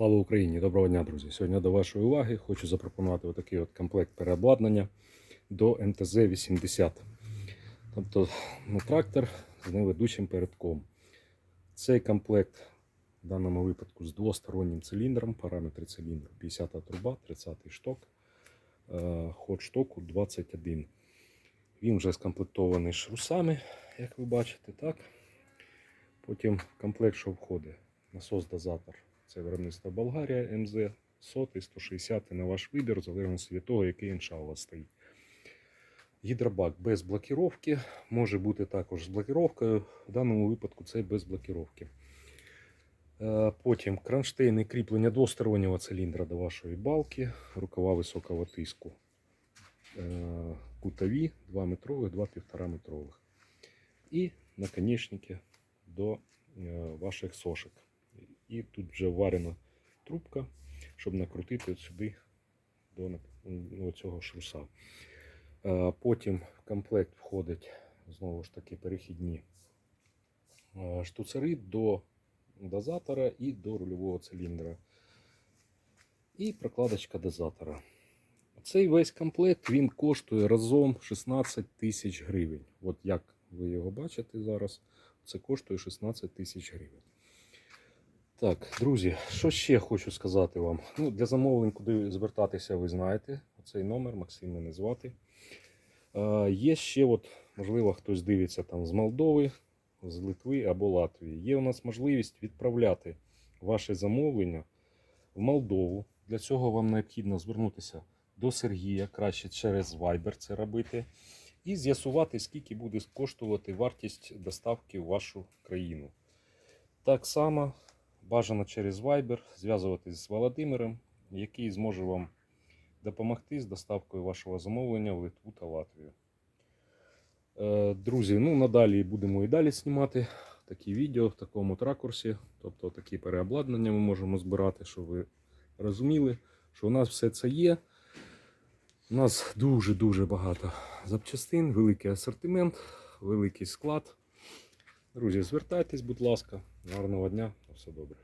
Слава Україні! Доброго дня, друзі! Сьогодні до вашої уваги хочу запропонувати отакий от комплект переобладнання до МТЗ-80. Тобто ну, трактор з неведучим передком. Цей комплект в даному випадку з двостороннім циліндром, параметри циліндру 50 труба, 30 шток, е, ход штоку 21. Він вже скомплектований шрусами, як ви бачите. так. Потім комплект, що входить насос-дозатор. Це виробництво Болгарія МЗ 100 160 на ваш вибір, в залежності від того, який інша у вас стоїть. Гідробак без блокіровки, може бути також з блокіровкою. В даному випадку це без блокіровки. Е, Потім кронштейни кріплення двостороннього циліндра до вашої балки, рукава високого тиску. Е, Кутові 2 метрових, 2,5 метрових. І наконечники до е, ваших сошек. І тут вже варена трубка, щоб накрутити сюди до ну, цього шруса. Е, Потім в комплект входить знову ж таки перехідні е, штуцери до дозатора і до рульового циліндра. І прокладочка дозатора. Цей весь комплект він коштує разом 16 тисяч гривень. От як ви його бачите зараз, це коштує 16 тисяч гривень. Так, друзі, що ще хочу сказати вам? Ну, для замовлень, куди звертатися, ви знаєте. Оцей номер Максим мене звати. Е, є ще, от, можливо, хтось дивиться там з Молдови, з Литви або Латвії. Є у нас можливість відправляти ваше замовлення в Молдову. Для цього вам необхідно звернутися до Сергія, краще через Viber це робити, і з'ясувати, скільки буде коштувати вартість доставки в вашу країну. Так само бажано через Viber зв'язуватись з Володимиром, який зможе вам допомогти з доставкою вашого замовлення в Литву та Латвію. Е, Друзі, ну надалі будемо і далі знімати такі відео в такому ракурсі. Тобто такі переобладнання ми можемо збирати, щоб ви розуміли, що у нас все це є. У нас дуже-дуже багато запчастин, великий асортимент, великий склад. Друзі, звертайтесь, будь ласка. Гарного дня, все добре.